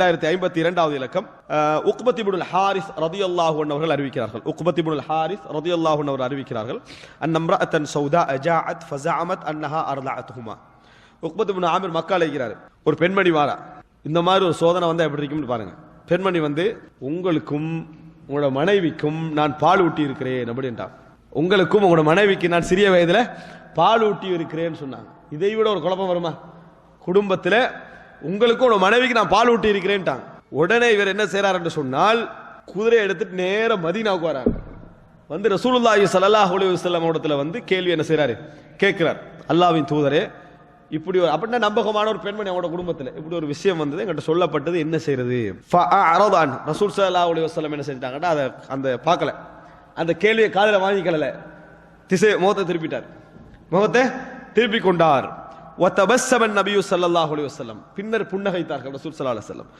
ரெண்டாயிரத்தி ஐம்பத்தி இரண்டாவது இலக்கம். உக்பத்தி புல் ஹாரிஸ் ரதியல்லாஹு அவர்கள் அறிவிக்கிறார்கள். உக்பத்தி புல் ஹாரிஸ் ரதியல்லாஹு அவர் அறிவிக்கிறார்கள். அந்நம்ரஅத்தன் சௌதா அஜாஅத் ஃபசாமத் அன்னஹா அர்லஅத்ஹுமா. உக்பத்தி இப்னு ஆமிர் மக்கா அழைக்கிறார். ஒரு பெண்மணி வாரா. இந்த மாதிரி ஒரு சோதனை வந்தால் எப்படி இருக்கும்னு பாருங்க. பெண்மணி வந்து உங்களுக்கும் உங்களோட மனைவிக்கும் நான் பால் ஊட்டி இருக்கிறேன் அப்படின்ட்டான். உங்களுக்கும் உங்களோட மனைவிக்கு நான் சிறிய வயதில் பால் ஊட்டி இருக்கிறேன்னு சொன்னாங்க. இதை விட ஒரு குழப்பம் வருமா? குடும்பத்தில் உங்களுக்கும் உங்களோட மனைவிக்கு நான் பால் ஊட்டி இருக்கிறேன்ட்டாங்க. உடனே இவர் என்ன செய்றார் என்று சொன்னால் குதிரையை எடுத்துட்டு நேர மதீனாவுக்கு வராங்க. வந்து ரசூலுல்லாஹி சல்லாஹ் அலி வஸல்லம் இடத்துல வந்து கேள்வி என்ன செய்றாரு? கேட்கிறார். அல்லாஹ்வின் தூதரே இப்படி ஒரு அப்படின்னா நம்பகமான ஒரு பெண்மணி அவங்களோட குடும்பத்தில் இப்படி ஒரு விஷயம் வந்தது என்கிட்ட சொல்லப்பட்டது என்ன செய்யறது ஃபஅரதான் ரசூல் சல்லா அலி வஸ்லம் என்ன செஞ்சிட்டாங்கன்னா அதை அந்த பார்க்கல. அந்த கேள்வியை காதில் வாங்கிக்கல திசை முகத்தை திருப்பிட்டார். முகத்தை திருப்பி கொண்டார். ஒத்தபஸ்ஸவன் நபியூ சல்லாஹ் அலி வசல்லம் பின்னர் புன்னகைத்தார்கள் ரசூல் சல்லா அலுவலம்